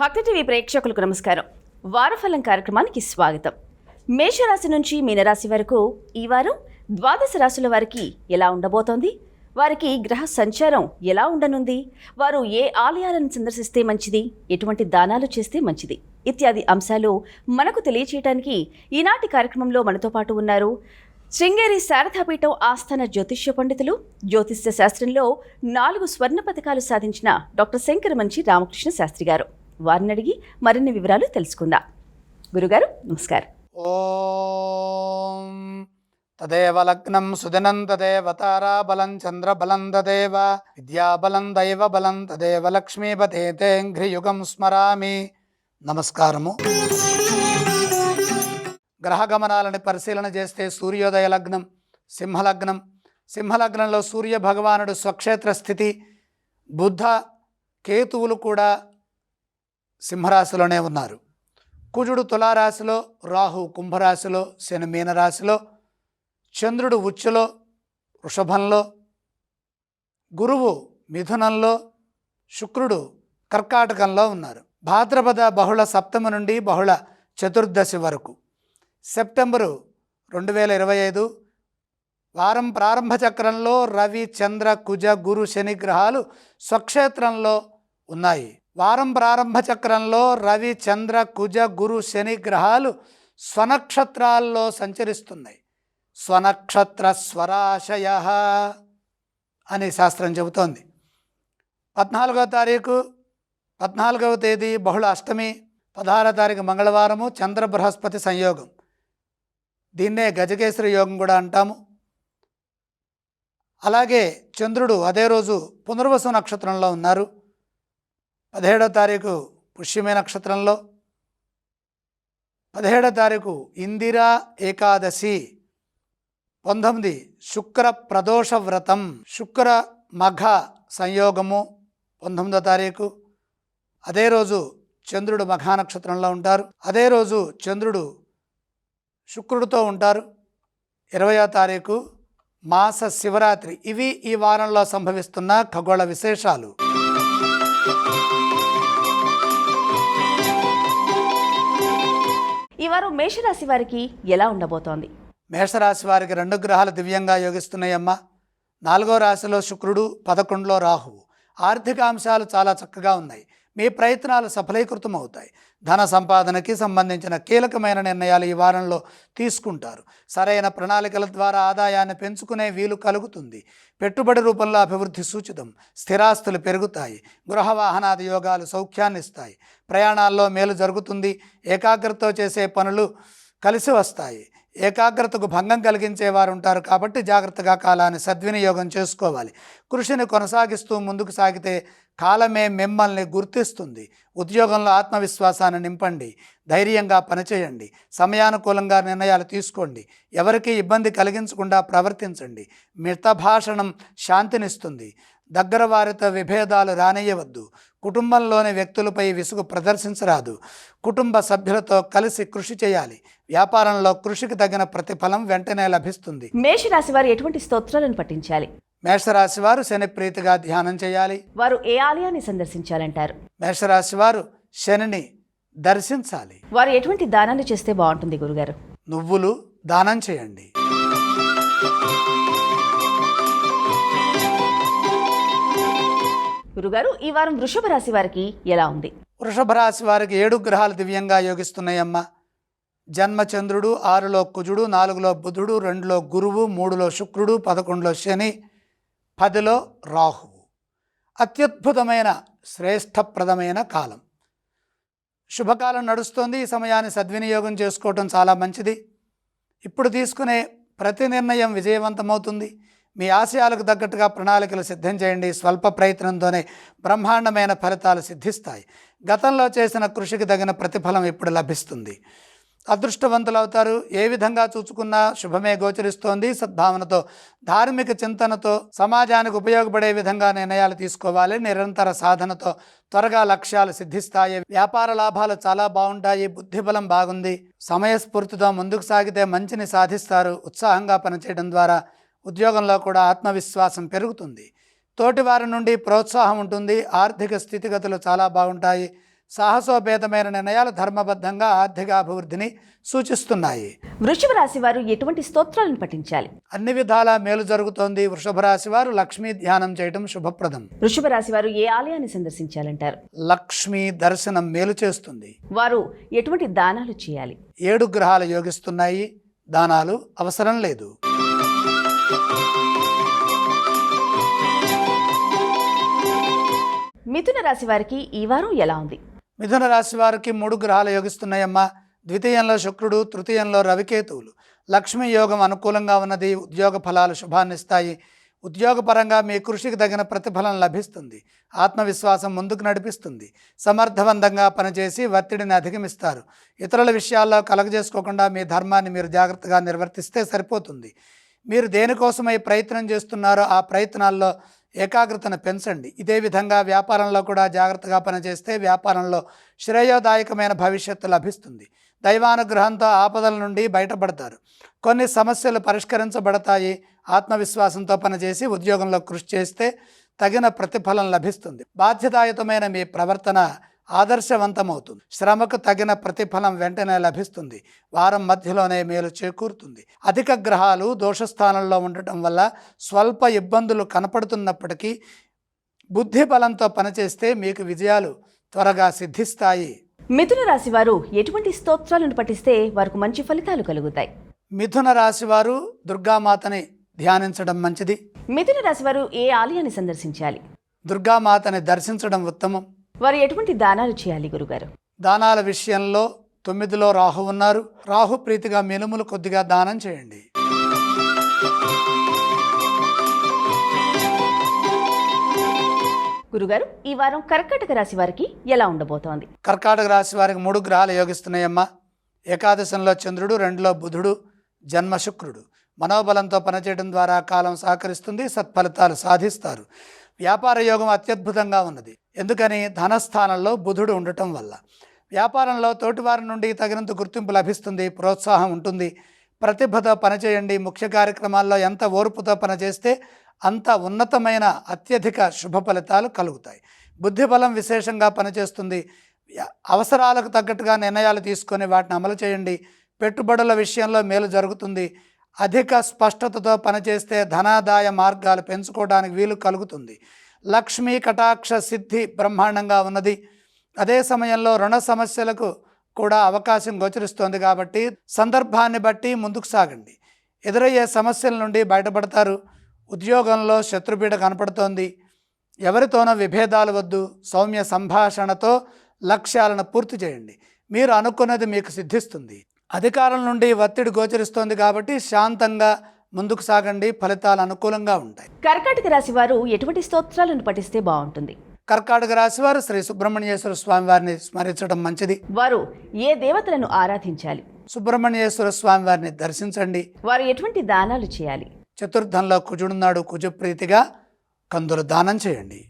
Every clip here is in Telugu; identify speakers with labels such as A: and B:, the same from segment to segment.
A: భక్తి టీవీ ప్రేక్షకులకు నమస్కారం. వారఫలం కార్యక్రమానికి స్వాగతం. మేషరాశి నుంచి మీనరాశి వరకు ఈ వారం ద్వాదశ రాశుల వారికి ఎలా ఉండబోతోంది? వారికి గ్రహ సంచారం ఎలా ఉండనుంది? వారు ఏ ఆలయాలను సందర్శిస్తే మంచిది? ఎటువంటి దానాలు చేస్తే మంచిది? ఇత్యాది అంశాలు మనకు తెలియచేయడానికి ఈనాటి కార్యక్రమంలో మనతో పాటు ఉన్నారు శృంగేరి శారదాపీఠం ఆస్థాన జ్యోతిష్య పండితులు జ్యోతిష్య శాస్త్రంలో నాలుగు స్వర్ణ పథకాలు సాధించిన డాక్టర్ శంకర మంచి రామకృష్ణ శాస్త్రి గారు. వారిని అడిగి మరిన్ని వివరాలు తెలుసుకుందాం. గురుగారు నమస్కారం.
B: ఓం తదేవ లగ్నం సుదినం తదేవ తారాబలం చంద్రబలం తదేవ విద్యాబలం దైవ బలం తదేవ లక్ష్మీపతే తేంఘ్రియుగం స్మరామి. నమస్కారము. గ్రహగమనాలని పరిశీలన చేస్తే సూర్యోదయ లగ్నం సింహలగ్నం. సింహలగ్నంలో సూర్య భగవానుడు స్వక్షేత్ర స్థితి బుద్ధ కేతువులు కూడా సింహరాశిలోనే ఉన్నారు. కుజుడు తులారాశిలో రాహు కుంభరాశిలో శని మీనరాశిలో చంద్రుడు ఉచ్చులో వృషభంలో గురువు మిథునంలో శుక్రుడు కర్కాటకంలో ఉన్నారు. భాద్రపద బహుళ సప్తమి నుండి బహుళ చతుర్దశి వరకు. సెప్టెంబరు రెండు వేల ఇరవై ఐదు వారం ప్రారంభ చక్రంలో రవి చంద్ర కుజ గురు శని గ్రహాలు స్వక్షేత్రంలో ఉన్నాయి. వారం ప్రారంభ చక్రంలో రవి చంద్ర కుజ గురు శని గ్రహాలు స్వనక్షత్రాల్లో సంచరిస్తున్నాయి. స్వనక్షత్ర స్వరాశయ అని శాస్త్రం చెబుతోంది. పద్నాలుగవ తారీఖు పద్నాలుగవ తేదీ బహుళ అష్టమి పదహారవ తారీఖు మంగళవారము చంద్ర బృహస్పతి సంయోగం. దీన్నే గజకేశ్వరి యోగం కూడా అంటాము. అలాగే చంద్రుడు అదే రోజు పునర్వసు నక్షత్రంలో ఉన్నారు. పదిహేడో తారీఖు పుష్యమే నక్షత్రంలో పదిహేడో తారీఖు ఇందిరా ఏకాదశి పంతొమ్మిది శుక్ర ప్రదోష వ్రతం శుక్ర మఘ సంయోగము పంతొమ్మిదో తారీఖు. అదే రోజు చంద్రుడు మఘా నక్షత్రంలో ఉంటారు. అదే రోజు చంద్రుడు శుక్రుడితో ఉంటారు. ఇరవయో తారీఖు మాస శివరాత్రి. ఇవి ఈ వారంలో సంభవిస్తున్న ఖగోళ విశేషాలు.
A: ఈ వారం మేషరాశి వారికి ఎలా ఉండబోతోంది?
B: మేషరాశి వారికి రెండు గ్రహాలు దివ్యంగా యోగిస్తున్నాయమ్మా. నాలుగో రాశిలో శుక్రుడు పదకొండులో రాహువు. ఆర్థిక అంశాలు చాలా చక్కగా ఉన్నాయి. మీ ప్రయత్నాలు సఫలీకృతం అవుతాయి ధన సంపాదనకి సంబంధించిన కీలకమైన నిర్ణయాలు ఈ వారంలో తీసుకుంటారు. సరైన ప్రణాళికల ద్వారా ఆదాయాన్ని పెంచుకునే వీలు కలుగుతుంది. పెట్టుబడి రూపంలో అభివృద్ధి సూచితం. స్థిరాస్తులు పెరుగుతాయి. గృహ వాహనాది యోగాలు సౌఖ్యాన్నిస్తాయి. ప్రయాణాల్లో మేలు జరుగుతుంది. ఏకాగ్రతతో చేసే పనులు కలిసి వస్తాయి. ఏకాగ్రతకు భంగం కలిగించే వారు ఉంటారు కాబట్టి జాగ్రత్తగా కాలాన్ని సద్వినియోగం చేసుకోవాలి. కృషిని కొనసాగిస్తూ ముందుకు సాగితే కాలమే మిమ్మల్ని గుర్తిస్తుంది. ఉద్యోగంలో ఆత్మవిశ్వాసాన్ని నింపండి. ధైర్యంగా పనిచేయండి. సమయానుకూలంగా నిర్ణయాలు తీసుకోండి. ఎవరికీ ఇబ్బంది కలిగించకుండా ప్రవర్తించండి. మితభాషణం శాంతినిస్తుంది. దగ్గర వారితో విభేదాలు రానేయవద్దు కుటుంబంలోని వ్యక్తులపై విసుగు ప్రదర్శించరాదు. కుటుంబ సభ్యులతో కలిసి కృషి చేయాలి. వ్యాపారంలో కృషికి తగిన ప్రతిఫలం వెంటనే లభిస్తుంది.
A: మేషరాశి వారు ఎటువంటి స్తోత్రాలను పఠించాలి?
B: మేషరాశి వారు శని ప్రీతిగా ధ్యానం చేయాలి.
A: వారు ఏ ఆలయాన్ని సందర్శించాలంటారు?
B: మేషరాశి వారు శనిని దర్శించాలి.
A: వారు ఎటువంటి దానాలు చేస్తే బాగుంటుంది గురుగారు?
B: నువ్వులు దానం చేయండి.
A: గురుగారు ఈ వారం వృషభ రాశి వారికి ఎలా ఉంది?
B: వృషభ రాశి వారికి ఏడు గ్రహాలు దివ్యంగా యోగిస్తున్నాయమ్మా. జన్మచంద్రుడు ఆరులో కుజుడు నాలుగులో బుధుడు రెండులో గురువు మూడులో శుక్రుడు పదకొండులో శని పదిలో రాహువు. అత్యద్భుతమైన శ్రేష్టప్రదమైన కాలం. శుభకాలం నడుస్తోంది. ఈ సమయాన్ని సద్వినియోగం చేసుకోవటం చాలా మంచిది. ఇప్పుడు తీసుకునే ప్రతి నిర్ణయం విజయవంతమవుతుంది. మీ ఆశయాలకు తగ్గట్టుగా ప్రణాళికలు సిద్ధం చేయండి. స్వల్ప ప్రయత్నంతోనే బ్రహ్మాండమైన ఫలితాలు సిద్ధిస్తాయి. గతంలో చేసిన కృషికి తగిన ప్రతిఫలం ఇప్పుడు లభిస్తుంది. అదృష్టవంతులవుతారు. ఏ విధంగా చూచుకున్నా శుభమే గోచరిస్తోంది. సద్భావనతో ధార్మిక చింతనతో సమాజానికి ఉపయోగపడే విధంగా నిర్ణయాలు తీసుకోవాలి. నిరంతర సాధనతో త్వరగా లక్ష్యాలు సిద్ధిస్తాయి. వ్యాపార లాభాలు చాలా బాగుంటాయి. బుద్ధిబలం బాగుంది. సమయస్ఫూర్తితో ముందుకు సాగితే మంచిని సాధిస్తారు. ఉత్సాహంగా పనిచేయడం ద్వారా ఉద్యోగంలో కూడా ఆత్మవిశ్వాసం పెరుగుతుంది. తోటివారి నుండి ప్రోత్సాహం ఉంటుంది. ఆర్థిక స్థితిగతులు చాలా బాగుంటాయి. సాహసోపేతమైన నిర్ణయాలు ధర్మబద్ధంగా ఆర్థిక అభివృద్ధిని సూచిస్తున్నాయి.
A: వృషభ రాశి వారు ఎటువంటి స్తోత్రాలను పఠించాలి?
B: అన్ని విధాల మేలు జరుగుతోంది. వృషభ రాశి వారు లక్ష్మీ ధ్యానం చేయటం శుభప్రదం.
A: వృషభ రాశి వారు ఏ ఆలయాన్ని సందర్శించాలంటారు?
B: లక్ష్మీ దర్శనం మేలు చేస్తుంది.
A: వారు ఎటువంటి దానాలు చేయాలి?
B: ఏడు గ్రహాలు యోగిస్తున్నాయి. దానాలు అవసరం లేదు.
A: మిథున రాశి వారికి ఈ వారం ఎలా ఉంది?
B: మిథున రాశి వారికి మూడు గ్రహాలు యోగిస్తున్నాయమ్మా. ద్వితీయంలో శుక్రుడు తృతీయంలో రవికేతువులు. లక్ష్మీ యోగం అనుకూలంగా ఉన్నది ఉద్యోగ ఫలాలు శుభాన్నిస్తాయి ఉద్యోగపరంగా మీ కృషికి తగిన ప్రతిఫలం లభిస్తుంది. ఆత్మవిశ్వాసం ముందుకు నడిపిస్తుంది. సమర్థవంతంగా పనిచేసి ఒత్తిడిని అధిగమిస్తారు. ఇతరుల విషయాల్లో కలగజేసుకోకుండా మీ ధర్మాన్ని మీరు జాగ్రత్తగా నిర్వర్తిస్తే సరిపోతుంది. మీరు దేనికోసమై ప్రయత్నం చేస్తున్నారో ఆ ప్రయత్నాల్లో ఏకాగ్రతను పెంచండి. ఇదే విధంగా వ్యాపారంలో కూడా జాగ్రత్తగా పనిచేస్తే వ్యాపారంలో శ్రేయోదాయకమైన భవిష్యత్తు లభిస్తుంది. దైవానుగ్రహంతో ఆపదల నుండి బయటపడతారు. కొన్ని సమస్యలు పరిష్కరించబడతాయి. ఆత్మవిశ్వాసంతో పనిచేసి ఉద్యోగంలో కృషి చేస్తే తగిన ప్రతిఫలం లభిస్తుంది. బాధ్యతాయుతమైన మీ ప్రవర్తన ఆదర్శవంతమవుతుంది. శ్రమకు తగిన ప్రతిఫలం వెంటనే లభిస్తుంది. వారం మధ్యలోనే మేలు చేకూరుతుంది. అధిక గ్రహాలు దోషస్థానంలో ఉండటం వల్ల స్వల్ప ఇబ్బందులు కనపడుతున్నప్పటికీ బుద్ధి బలంతో పనిచేస్తే మీకు విజయాలు త్వరగా సిద్ధిస్తాయి.
A: మిథున రాశి వారు ఎటువంటి స్తోత్రాలను పఠిస్తే వారికి మంచి ఫలితాలు కలుగుతాయి?
B: మిథున రాశి వారు దుర్గామాతని ధ్యానించడం మంచిది.
A: మిథున రాశి వారు ఏ ఆలయాన్ని సందర్శించాలి?
B: దుర్గామాతని దర్శించడం ఉత్తమం.
A: వారు ఎటువంటి దానాలు చేయాలి గురుగారు?
B: దానాల విషయంలో తొమ్మిదిలో రాహు ఉన్నారు. రాహు ప్రీతిగా మినుములు కొద్దిగా దానం చేయండి.
A: గురుగారు ఈ వారం కర్కాటక రాశి వారికి ఎలా ఉండబోతోంది?
B: కర్కాటక రాశి వారికి మూడు గ్రహాలు యోగిస్తున్నాయమ్మా. ఏకాదశంలో చంద్రుడు రెండులో బుధుడు జన్మ శుక్రుడు. మనోబలంతో పనిచేయడం ద్వారా కాలం సహకరిస్తుంది సత్ఫలితాలు సాధిస్తారు. వ్యాపార యోగం అత్యద్భుతంగా ఉన్నది. ఎందుకని? ధనస్థానంలో బుధుడు ఉండటం వల్ల. వ్యాపారంలో తోటివారి నుండి తగినంత గుర్తింపు లభిస్తుంది ప్రోత్సాహం ఉంటుంది. ప్రతిభతో పనిచేయండి. ముఖ్య కార్యక్రమాల్లో ఎంత ఓర్పుతో పనిచేస్తే అంత ఉన్నతమైన అత్యధిక శుభ ఫలితాలు కలుగుతాయి. బుద్ధిబలం విశేషంగా పనిచేస్తుంది. అవసరాలకు తగ్గట్టుగా నిర్ణయాలు తీసుకొని వాటిని అమలు చేయండి. పెట్టుబడుల విషయంలో మేలు జరుగుతుంది. అధిక స్పష్టతతో పనిచేస్తే ధనాదాయ మార్గాలు పెంచుకోవడానికి వీలు కలుగుతుంది. లక్ష్మీ కటాక్ష సిద్ధి బ్రహ్మాండంగా ఉన్నది. అదే సమయంలో రుణ సమస్యలకు కూడా అవకాశం గోచరిస్తోంది కాబట్టి సందర్భాన్ని బట్టి ముందుకు సాగండి. ఎదురయ్యే సమస్యల నుండి బయటపడతారు. ఉద్యోగంలో శత్రుపీడ కనపడుతోంది. ఎవరితోనో విభేదాలు వద్దు. సౌమ్య సంభాషణతో లక్ష్యాలను పూర్తి చేయండి. మీరు అనుకున్నది మీకు సిద్ధిస్తుంది. అధికారం నుండి ఒత్తిడి గోచరిస్తోంది కాబట్టి శాంతంగా ముందుకు సాగండి ఫలితాలు అనుకూలంగా ఉంటాయి.
A: కర్కాటక రాశి వారు ఎటువంటి స్తోత్రాలను పఠిస్తే బాగుంటుంది?
B: కర్కాటక రాశి వారు శ్రీ సుబ్రహ్మణ్యేశ్వర స్వామి వారిని స్మరించడం మంచిది.
A: వారు ఏ దేవతలను ఆరాధించాలి?
B: సుబ్రహ్మణ్యేశ్వర స్వామి వారిని దర్శించండి.
A: వారు ఎటువంటి దానాలు చేయాలి?
B: చతుర్థంలో కుజుడున్నాడు కుజప్రీతిగా కందులు దానం చేయండి.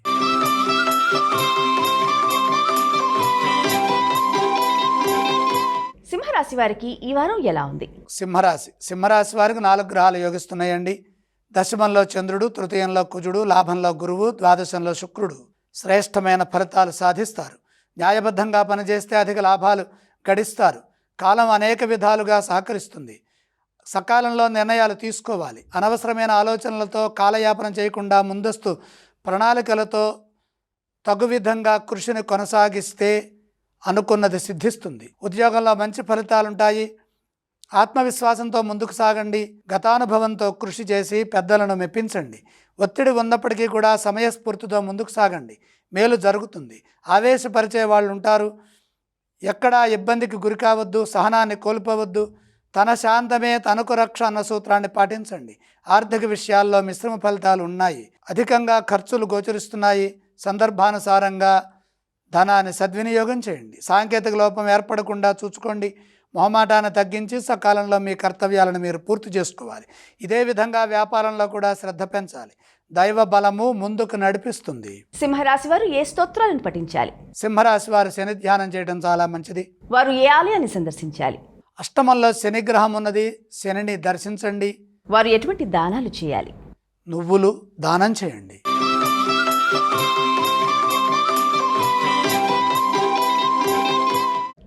A: సింహరాశి వారికి ఈ వారం ఎలా ఉంది?
B: సింహరాశి. సింహరాశి వారికి నాలుగు గ్రహాలు యోగిస్తున్నాయండి. దశమంలో చంద్రుడు తృతీయంలో కుజుడు లాభంలో గురువు ద్వాదశంలో శుక్రుడు శ్రేష్టమైన ఫలితాలు సాధిస్తారు. న్యాయబద్ధంగా పనిచేస్తే అధిక లాభాలు గడిస్తారు. కాలం అనేక విధాలుగా సహకరిస్తుంది. సకాలంలో నిర్ణయాలు తీసుకోవాలి. అనవసరమైన ఆలోచనలతో కాలయాపన చేయకుండా ముందస్తు ప్రణాళికలతో తగు విధంగా కృషిని కొనసాగిస్తే అనుకున్నది సిద్ధిస్తుంది. ఉద్యోగంలో మంచి ఫలితాలుంటాయి. ఆత్మవిశ్వాసంతో ముందుకు సాగండి. గతానుభవంతో కృషి చేసి పెద్దలను మెప్పించండి. ఒత్తిడి ఉన్నప్పటికీ కూడా సమయస్ఫూర్తితో ముందుకు సాగండి. మేలు జరుగుతుంది. ఆవేశపరిచే వాళ్ళు ఉంటారు ఎక్కడా ఇబ్బందికి గురి కావద్దు. సహనాన్ని కోల్పోవద్దు. తన శాంతమే తనకు రక్ష అన్న సూత్రాన్ని పాటించండి. ఆర్థిక విషయాల్లో మిశ్రమ ఫలితాలు ఉన్నాయి అధికంగా ఖర్చులు గోచరిస్తున్నాయి. సందర్భానుసారంగా ధనాన్ని సద్వినియోగం చేయండి. సాంకేతిక లోపం ఏర్పడకుండా చూసుకోండి. మొహమాటాన్ని తగ్గించి సకాలంలో మీ కర్తవ్యాలను మీరు పూర్తి చేసుకోవాలి. ఇదే విధంగా వ్యాపారంలో కూడా శ్రద్ధ పెంచాలి. దైవ బలము ముందుకు నడిపిస్తుంది.
A: సింహరాశి వారు ఏ స్తోత్రాలను పఠించాలి?
B: సింహరాశి వారు శని ధ్యానం చేయడం చాలా మంచిది.
A: వారు ఏ ఆలయాన్ని సందర్శించాలి?
B: అష్టమంలో శనిగ్రహం ఉన్నది. శనిని దర్శించండి.
A: వారు ఎటువంటి దానాలు చేయాలి?
B: నువ్వులు దానం చేయండి.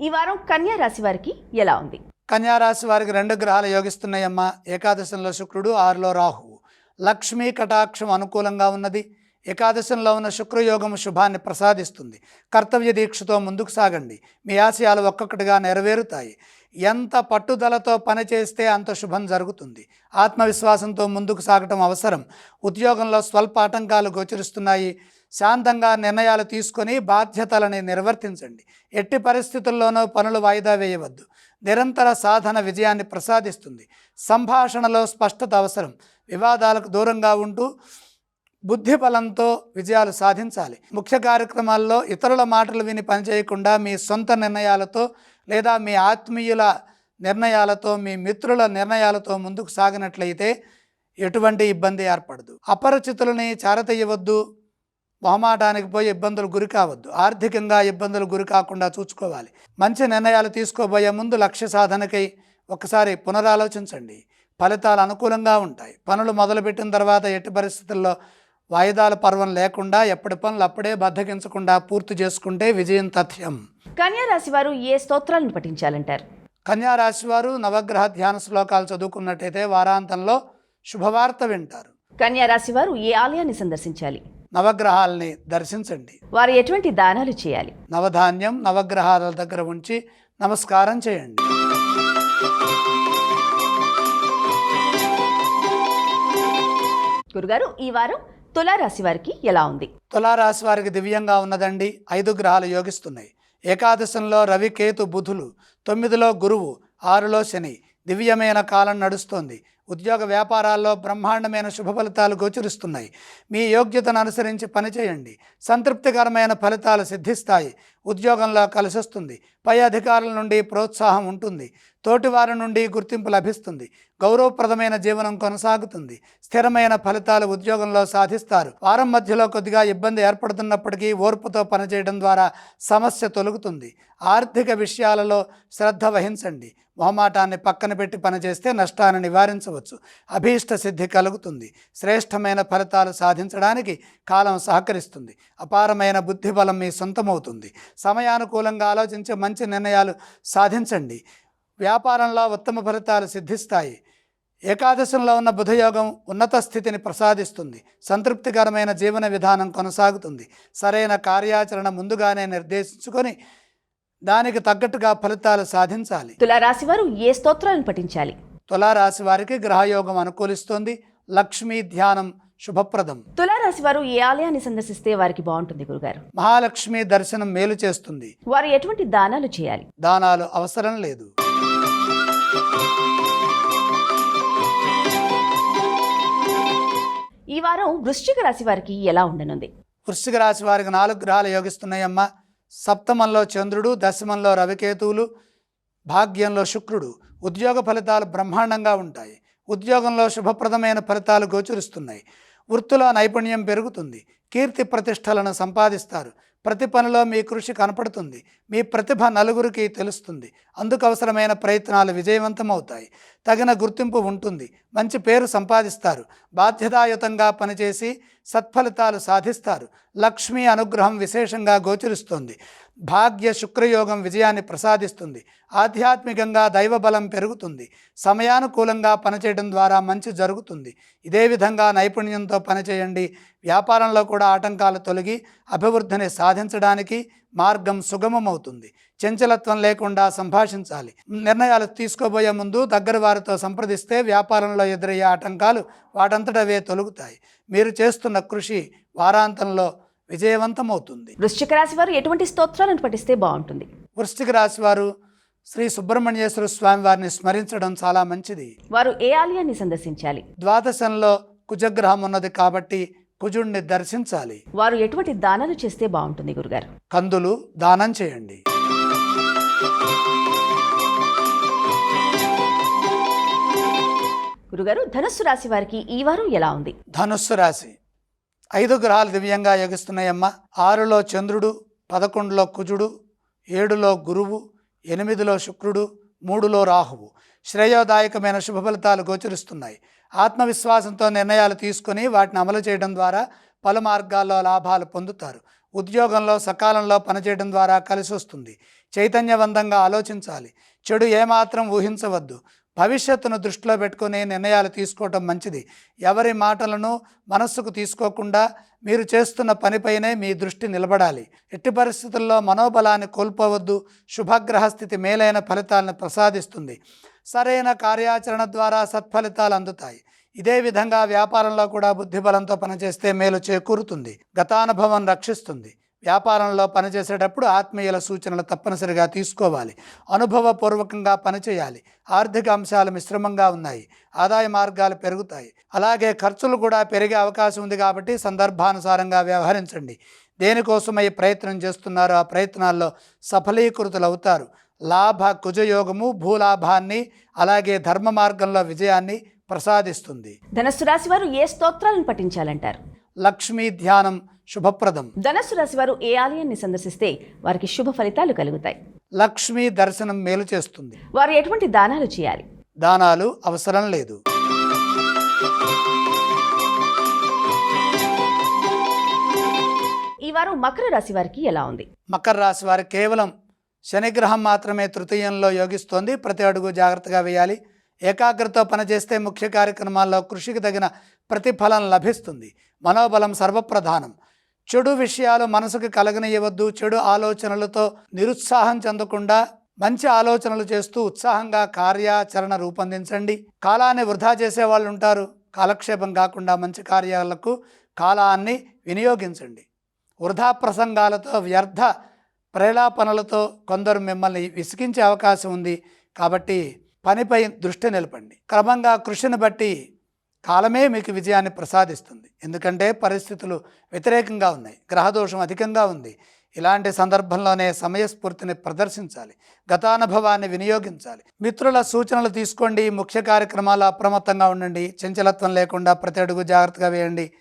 A: ఈ వారం కన్యా రాశి వారికి ఎలా ఉంది?
B: కన్యా రాశి వారికి రెండు గ్రహాలు యోగిస్తున్నాయమ్మ. ఏకాదశంలో శుక్రుడు ఆరులో రాహువు లక్ష్మీ కటాక్షం అనుకూలంగా ఉన్నది. ఏకాదశంలో ఉన్న శుక్రయోగం శుభాన్ని ప్రసాదిస్తుంది. కర్తవ్య దీక్షతో ముందుకు సాగండి. మీ ఆశయాలు ఒక్కొక్కటిగా నెరవేరుతాయి. ఎంత పట్టుదలతో పనిచేస్తే అంత శుభం జరుగుతుంది. ఆత్మవిశ్వాసంతో ముందుకు సాగటం అవసరం. ఉద్యోగంలో స్వల్ప ఆటంకాలు గోచరిస్తున్నాయి. శాంతంగా నిర్ణయాలు తీసుకొని బాధ్యతలని నిర్వర్తించండి. ఎట్టి పరిస్థితుల్లోనూ పనులు వాయిదా వేయవద్దు. నిరంతర సాధన విజయాన్ని ప్రసాదిస్తుంది. సంభాషణలో స్పష్టత అవసరం. వివాదాలకు దూరంగా ఉంటూ బుద్ధి బలంతో విజయాలు సాధించాలి. ముఖ్య కార్యక్రమాల్లో ఇతరుల మాటలు విని పనిచేయకుండా మీ సొంత నిర్ణయాలతో లేదా మీ ఆత్మీయుల నిర్ణయాలతో మీ మిత్రుల నిర్ణయాలతో ముందుకు సాగినట్లయితే ఎటువంటి ఇబ్బంది ఏర్పడదు. అపరిచితులని చారతీయవద్దు మొహమాటానికి పోయి ఇబ్బందులు గురి కావద్దు. ఆర్థికంగా ఇబ్బందులు గురి కాకుండా చూసుకోవాలి. మంచి నిర్ణయాలు తీసుకోబోయే ముందు లక్ష్య సాధనకై ఒకసారి పునరాలోచించండి. ఫలితాలు అనుకూలంగా ఉంటాయి. పనులు మొదలుపెట్టిన తర్వాత ఎట్టి పరిస్థితుల్లో వాయిదాల పర్వం లేకుండా ఎప్పటి పనులు అప్పుడే బద్దకించకుండా పూర్తి చేసుకుంటే విజయం తథ్యం.
A: కన్యా రాశి వారు ఏ స్తోత్రాలను పఠించాలంటారు?
B: కన్యా రాశి వారు నవగ్రహ ధ్యాన శ్లోకాలు చదువుకున్నట్టయితే వారాంతంలో శుభవార్త వింటారు.
A: కన్యా రాశి వారు ఏ ఆలయాన్ని సందర్శించాలి?
B: నవగ్రహాలని దర్శించండి.
A: వారు ఎటువంటి దానాలు చేయాలి?
B: నవధాన్యం నవగ్రహాల దగ్గర ఉంచి నమస్కారం చేయండి.
A: గురుగారు ఈ వారం తులారాశి వారికి ఎలా ఉంది?
B: తులారాశి వారికి దివ్యంగా ఉన్నదండి. ఐదు గ్రహాలు యోగిస్తున్నాయి. ఏకాదశంలో రవి కేతు బుధులు తొమ్మిదిలో గురువు ఆరులో శని. దివ్యమైన కాలం నడుస్తోంది. ఉద్యోగ వ్యాపారాల్లో బ్రహ్మాండమైన శుభ ఫలితాలు గోచరిస్తున్నాయి. మీ యోగ్యతను అనుసరించి పనిచేయండి. సంతృప్తికరమైన ఫలితాలు సిద్ధిస్తాయి. ఉద్యోగంలో కలిసొస్తుంది. పై అధికారుల నుండి ప్రోత్సాహం ఉంటుంది. తోటివారి నుండి గుర్తింపు లభిస్తుంది. గౌరవప్రదమైన జీవనం కొనసాగుతుంది. స్థిరమైన ఫలితాలు ఉద్యోగంలో సాధిస్తారు. వారం మధ్యలో కొద్దిగా ఇబ్బంది ఏర్పడుతున్నప్పటికీ ఓర్పుతో పనిచేయడం ద్వారా సమస్య తొలగుతుంది. ఆర్థిక విషయాలలో శ్రద్ధ వహించండి. మొహమాటాన్ని పక్కన పెట్టి పనిచేస్తే నష్టాన్ని నివారించవచ్చు. అభీష్ట సిద్ధి కలుగుతుంది. శ్రేష్టమైన ఫలితాలు సాధించడానికి కాలం సహకరిస్తుంది. అపారమైన బుద్ధిబలం మీ సొంతమవుతుంది. సమయానుకూలంగా ఆలోచించి మంచి నిర్ణయాలు సాధించండి. వ్యాపారంలో ఉత్తమ ఫలితాలు సిద్ధిస్తాయి. ఏకాదశంలో ఉన్న బుధయోగం ఉన్నత స్థితిని ప్రసాదిస్తుంది. సంతృప్తికరమైన జీవన విధానం కొనసాగుతుంది. సరైన కార్యాచరణ ముందుగానే నిర్దేశించుకొని దానికి తగ్గట్టుగా ఫలితాలు సాధించాలి.
A: తులారాశి వారు ఏ స్తోత్రాలను పఠించాలి?
B: తులారాశి వారికి గ్రహయోగం అనుకూలిస్తోంది. లక్ష్మీ ధ్యానం శుభప్రదం.
A: తులారాశి వారు ఏ ఆలయాన్ని సందర్శిస్తే వారికి బాగుంటుంది గురుగారు?
B: మహాలక్ష్మి దర్శనం మేలు చేస్తుంది.
A: వారు ఎటువంటి దానాలు చేయాలి?
B: దానాలు అవసరం లేదు.
A: ఈ వారం వృశ్చిక రాశి వారికి ఎలా ఉండనుంది?
B: వృశ్చిక రాశి వారికి నాలుగు గ్రహాలు యోగిస్తున్నాయమ్మా. సప్తమంలో చంద్రుడు దశమంలో రవికేతువులు భాగ్యంలో శుక్రుడు ఉద్యోగ ఫలితాలు బ్రహ్మాండంగా ఉంటాయి. ఉద్యోగంలో శుభప్రదమైన ఫలితాలు గోచరిస్తున్నాయి. వృత్తిలో నైపుణ్యం పెరుగుతుంది. కీర్తి ప్రతిష్టలను సంపాదిస్తారు. ప్రతి పనిలో మీ కృషి కనపడుతుంది. మీ ప్రతిభ నలుగురికి తెలుస్తుంది. అందుకు అవసరమైన ప్రయత్నాలు విజయవంతమవుతాయి. తగిన గుర్తింపు ఉంటుంది. మంచి పేరు సంపాదిస్తారు. బాధ్యతాయుతంగా పనిచేసి సత్ఫలితాలు సాధిస్తారు. లక్ష్మీ అనుగ్రహం విశేషంగా గోచరిస్తుంది. భాగ్య శుక్రయోగం విజయాన్ని ప్రసాదిస్తుంది. ఆధ్యాత్మికంగా దైవబలం పెరుగుతుంది. సమయానుకూలంగా పనిచేయడం ద్వారా మంచి జరుగుతుంది. ఇదే విధంగా నైపుణ్యంతో పనిచేయండి. వ్యాపారంలో కూడా ఆటంకాలు తొలగి అభివృద్ధిని సాధించడానికి మార్గం సుగమమవుతుంది. చంచలత్వం లేకుండా సంభాషించాలి. నిర్ణయాలు తీసుకోబోయే ముందు దగ్గర వారితో సంప్రదిస్తే వ్యాపారంలో ఎదురయ్యే ఆటంకాలు వాటంతటవే తొలుగుతాయి. మీరు చేస్తున్న కృషి వారాంతంలో విజయవంతమవుతుంది.
A: వృశ్చిక రాశి వారు ఎటువంటి స్తోత్రాలను పఠిస్తే బాగుంటుంది?
B: వృశ్చిక రాశి వారు శ్రీ సుబ్రహ్మణ్యేశ్వర స్వామి వారిని స్మరించడం చాలా మంచిది.
A: వారు ఏ ఆలయాన్ని సందర్శించాలి?
B: ద్వాదశంలో కుజగ్రహం ఉన్నది కాబట్టి కుజుడిని దర్శించాలి.
A: వారు ఎటువంటి దానాలు చేస్తే బాగుంటుంది గురుగారు?
B: కందులు దానం చేయండి.
A: గురుగారు ధనుస్సు రాశి వారికి ఈ వారం ఎలా ఉంది?
B: ధనుస్సు రాశి ఐదు గ్రహాలు దివ్యంగా యోగిస్తున్నాయమ్మా. ఆరులో చంద్రుడు పదకొండులో కుజుడు ఏడులో గురువు ఎనిమిదిలో శుక్రుడు మూడులో రాహువు. శ్రేయోదాయకమైన శుభ ఫలితాలు గోచరిస్తున్నాయి. ఆత్మవిశ్వాసంతో నిర్ణయాలు తీసుకొని వాటిని అమలు చేయడం ద్వారా పలు మార్గాల్లో లాభాలు పొందుతారు. ఉద్యోగంలో సకాలంలో పనిచేయడం ద్వారా కలిసి వస్తుంది చైతన్యవంతంగా ఆలోచించాలి. చెడు ఏమాత్రం ఊహించవద్దు. భవిష్యత్తును దృష్టిలో పెట్టుకుని నిర్ణయాలు తీసుకోవటం మంచిది. ఎవరి మాటలను మనస్సుకు తీసుకోకుండా మీరు చేస్తున్న పనిపైనే మీ దృష్టి నిలబడాలి. ఎట్టి పరిస్థితుల్లో మనోబలాన్ని కోల్పోవద్దు. శుభగ్రహ స్థితి మేలైన ఫలితాలను ప్రసాదిస్తుంది. సరైన కార్యాచరణ ద్వారా సత్ఫలితాలు అందుతాయి. ఇదే విధంగా వ్యాపారంలో కూడా బుద్ధిబలంతో పనిచేస్తే మేలు చేకూరుతుంది. గతానుభవం రక్షిస్తుంది. వ్యాపారంలో పనిచేసేటప్పుడు ఆత్మీయుల సూచనలు తప్పనిసరిగా తీసుకోవాలి. అనుభవపూర్వకంగా పనిచేయాలి. ఆర్థిక అంశాలు మిశ్రమంగా ఉన్నాయి. ఆదాయ మార్గాలు పెరుగుతాయి. అలాగే ఖర్చులు కూడా పెరిగే అవకాశం ఉంది కాబట్టి సందర్భానుసారంగా వ్యవహరించండి. దేనికోసమై ప్రయత్నం చేస్తున్నారో ఆ ప్రయత్నాల్లో సఫలీకృతులు అవుతారు లాభ కుజయోగము భూలాభాన్ని అలాగే ధర్మ మార్గంలో విజయాన్ని ప్రసాదిస్తుంది.
A: ధనస్సు రాశి వారు ఏ స్తోత్రాలను పఠించాలంటారు?
B: లక్ష్మీ ధ్యానం శుభప్రదం.
A: ధనస్సు రాశి వారు ఏ ఆలయాన్ని సందర్శిస్తే వారికి శుభ ఫలితాలు కలుగుతాయి.
B: లక్ష్మీ దర్శనం మేలు చేస్తుంది.
A: వారు ఎటువంటి దానాలు చేయాలి?
B: దానాలు అవసరం లేదు.
A: ఈ వారం మకర రాశి వారికి ఎలా ఉంది?
B: మకర రాశి వారు కేవలం శనిగ్రహం మాత్రమే తృతీయంలో యోగిస్తోంది. ప్రతి అడుగు జాగ్రత్తగా వేయాలి. ఏకాగ్రతతో పనిచేస్తే ముఖ్య కార్యక్రమాల్లో కృషికి తగిన ప్రతిఫలం లభిస్తుంది. మనోబలం సర్వప్రధానం. చెడు విషయాలు మనసుకు కలగనియవద్దు చెడు ఆలోచనలతో నిరుత్సాహం చెందకుండా మంచి ఆలోచనలు చేస్తూ ఉత్సాహంగా కార్యాచరణ రూపొందించండి. కాలాన్ని వృధా చేసే వాళ్ళు ఉంటారు. కాలక్షేపం కాకుండా మంచి కార్యాలకు కాలాన్ని వినియోగించండి. వృధా ప్రసంగాలతో వ్యర్థ ప్రేలాపనలతో కొందరు మిమ్మల్ని విసిగించే అవకాశం ఉంది కాబట్టి పనిపై దృష్టి నిలపండి. క్రమంగా కృషిని బట్టి కాలమే మీకు విజయాన్ని ప్రసాదిస్తుంది. ఎందుకంటే పరిస్థితులు వ్యతిరేకంగా ఉన్నాయి. గ్రహదోషం అధికంగా ఉంది. ఇలాంటి సందర్భంలోనే సమయస్ఫూర్తిని ప్రదర్శించాలి. గతానుభవాన్ని వినియోగించాలి. మిత్రుల సూచనలు తీసుకోండి. ముఖ్య కార్యక్రమాలు అప్రమత్తంగా ఉండండి. చంచలత్వం లేకుండా ప్రతి అడుగు జాగ్రత్తగా వేయండి.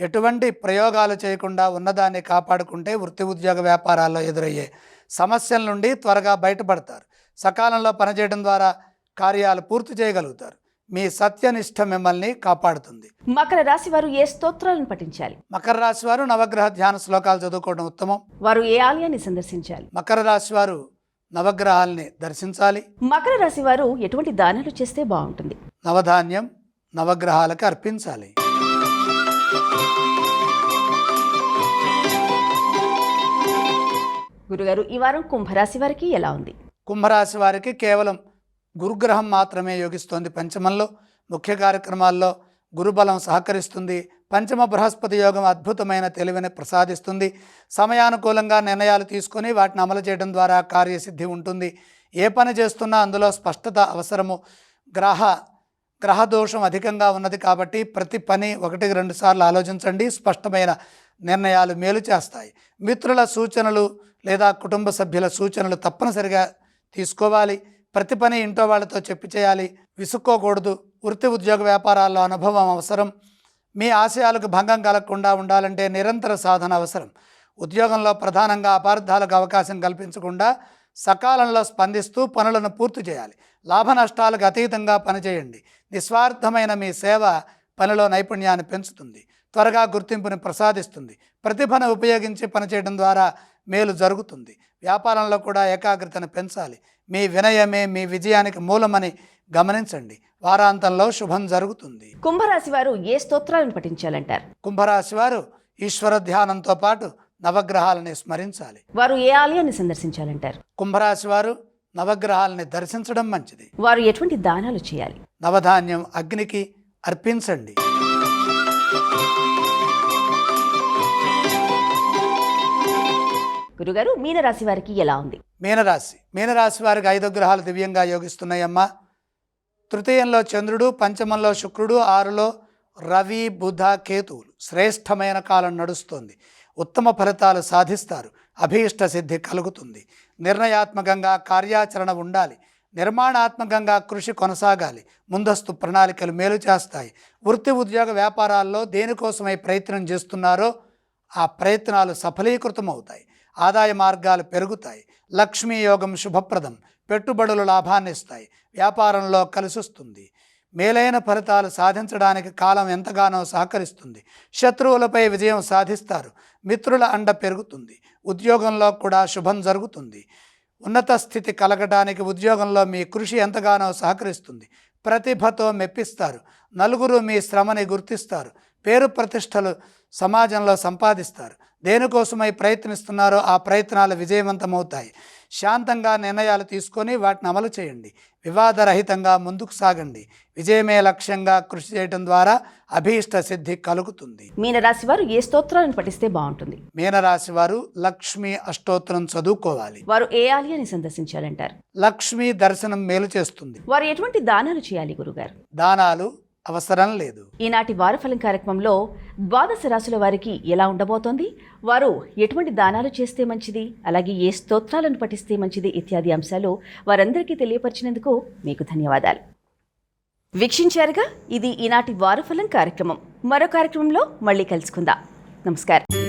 B: ఎటువంటి ప్రయోగాలు చేయకుండా ఉన్నదాన్ని కాపాడుకుంటే వృత్తి ఉద్యోగ వ్యాపారాల్లో ఎదురయ్యే సమస్యల నుండి త్వరగా బయటపడతారు. సకాలంలో పనిచేయడం ద్వారా కార్యాలు పూర్తి చేయగలుగుతారు. మీ సత్యనిష్ట మిమ్మల్ని కాపాడుతుంది.
A: మకర రాశి వారు ఏ స్తోత్రాలను పఠించాలి?
B: మకర రాశి వారు నవగ్రహ ధ్యాన శ్లోకాలు చదువుకోవడం ఉత్తమం.
A: వారు ఏ ఆలయాన్ని సందర్శించాలి?
B: మకర రాశి వారు నవగ్రహాల్ని దర్శించాలి.
A: మకర రాశి వారు ఎటువంటి దానాలు చేస్తే బాగుంటుంది?
B: నవధాన్యం నవగ్రహాలకు అర్పించాలి.
A: గురుగారు ఈ వారం కుంభరాశి వారికి ఎలా ఉంది?
B: కుంభరాశి వారికి కేవలం గురుగ్రహం మాత్రమే యోగిస్తోంది పంచమంలో. ముఖ్య కార్యక్రమాల్లో గురుబలం సహకరిస్తుంది. పంచమ బృహస్పతి యోగం అద్భుతమైన తెలివిని ప్రసాదిస్తుంది. సమయానుకూలంగా నిర్ణయాలు తీసుకొని వాటిని అమలు చేయడం ద్వారా కార్యసిద్ధి ఉంటుంది. ఏ పని చేస్తున్నా అందులో స్పష్టత అవసరము. గ్రహ గ్రహ దోషం అధికంగా ఉన్నది కాబట్టి ప్రతి పని ఒకటికి రెండు సార్లు ఆలోచించండి. స్పష్టమైన నిర్ణయాలు మేలు చేస్తాయి. మిత్రుల సూచనలు లేదా కుటుంబ సభ్యుల సూచనలు తప్పనిసరిగా తీసుకోవాలి. ప్రతి పని ఇంట్లో వాళ్ళతో చెప్పి చేయాలి. విసుక్కోకూడదు. వృత్తి ఉద్యోగ వ్యాపారాల్లో అనుభవం అవసరం. మీ ఆశయాలకు భంగం కలగకుండా ఉండాలంటే నిరంతర సాధన అవసరం. ఉద్యోగంలో ప్రధానంగా అపార్థాలకు అవకాశం కల్పించకుండా సకాలంలో స్పందిస్తూ పనులను పూర్తి చేయాలి. లాభ నష్టాలకు అతీతంగా పనిచేయండి. నిస్వార్థమైన మీ సేవ పనిలో నైపుణ్యాన్ని పెంచుతుంది. త్వరగా గుర్తింపుని ప్రసాదిస్తుంది. ప్రతిభను ఉపయోగించి పనిచేయడం ద్వారా మేలు జరుగుతుంది. వ్యాపారంలో కూడా ఏకాగ్రతను పెంచాలి. మీ వినయమే మీ విజయానికి మూలమని గమనించండి. వారాంతంలో శుభం జరుగుతుంది.
A: కుంభరాశి వారు ఏ స్తోత్రాలను పఠించాలంటారు?
B: కుంభరాశి వారు ఈశ్వర ధ్యానంతో పాటు నవగ్రహాలని స్మరించాలి.
A: వారు ఏ ఆలయాన్ని సందర్శించాలంటారు?
B: కుంభరాశి వారు నవగ్రహాలని దర్శించడం మంచిది.
A: వారు ఎటువంటి దానాలు చేయాలి?
B: నవధాన్యం అగ్నికి అర్పించండి.
A: గురుగారు మీనరాశి వారికి ఎలా ఉంది?
B: మీనరాశి. మీనరాశి వారికి ఐదు గ్రహాలు దివ్యంగా యోగిస్తున్నాయమ్మా తృతీయంలో చంద్రుడు పంచమంలో శుక్రుడు ఆరులో రవి బుధ కేతువులు. శ్రేష్టమైన కాలం నడుస్తుంది. ఉత్తమ ఫలితాలు సాధిస్తారు. అభీష్ట సిద్ధి కలుగుతుంది. నిర్ణయాత్మకంగా కార్యాచరణ ఉండాలి. నిర్మాణాత్మకంగా కృషి కొనసాగాలి. ముందస్తు ప్రణాళికలు మేలు చేస్తాయి. వృత్తి ఉద్యోగ వ్యాపారాల్లో దేనికోసమై ప్రయత్నం చేస్తున్నారో ఆ ప్రయత్నాలు సఫలీకృతమవుతాయి. ఆదాయ మార్గాలు పెరుగుతాయి. లక్ష్మీ యోగం శుభప్రదం. పెట్టుబడులు లాభాన్ని ఇస్తాయి. వ్యాపారంలో కలిసొస్తుంది. మేలైన ఫలితాలు సాధించడానికి కాలం ఎంతగానో సహకరిస్తుంది. శత్రువులపై విజయం సాధిస్తారు. మిత్రుల అండ పెరుగుతుంది. ఉద్యోగంలో కూడా శుభం జరుగుతుంది. ఉన్నత స్థితి కలగడానికి ఉద్యోగంలో మీ కృషి ఎంతగానో సహకరిస్తుంది. ప్రతిభతో మెప్పిస్తారు. నలుగురు మీ శ్రమని గుర్తిస్తారు. పేరు ప్రతిష్టలు సమాజంలో సంపాదిస్తారు. దేనికోసమై ప్రయత్నిస్తున్నారో ఆ ప్రయత్నాలు విజయవంతమవుతాయి. శాంతంగా నిర్ణయాలు తీసుకొని వాటిని అమలు చేయండి. వివాదరహితంగా ముందుకు సాగండి. విజయమే లక్ష్యంగా కృషి చేయడం ద్వారా అభీష్ట సిద్ధి కలుగుతుంది.
A: మీనరాశి వారు ఏ స్తోత్రాలను పఠిస్తే బాగుంటుంది?
B: మీనరాశి వారు లక్ష్మీ అష్టోత్తరం చదువుకోవాలి.
A: వారు ఏ ఆలయాన్ని సందర్శించాలంటారు?
B: లక్ష్మీ దర్శనం మేలు చేస్తుంది.
A: వారు ఎటువంటి దానాలు చేయాలి గురుగారు?
B: దానాలు అవసరం లేదు.
A: ఈనాటి వారఫలం కార్యక్రమంలో ద్వాదశ రాశుల వారికి ఎలా ఉండబోతోంది? వారు ఎటువంటి దానాలు చేస్తే మంచిది? అలాగే ఏ స్తోత్రాలను పఠిస్తే మంచిది? ఇత్యాది అంశాలు వారందరికీ తెలియపరిచినందుకు మీకు ధన్యవాదాలు. వీక్షించారుగా ఇది ఈనాటి వారఫలం కార్యక్రమం. మరో కార్యక్రమంలో మళ్ళీ కలుసుకుందాం. నమస్కారం.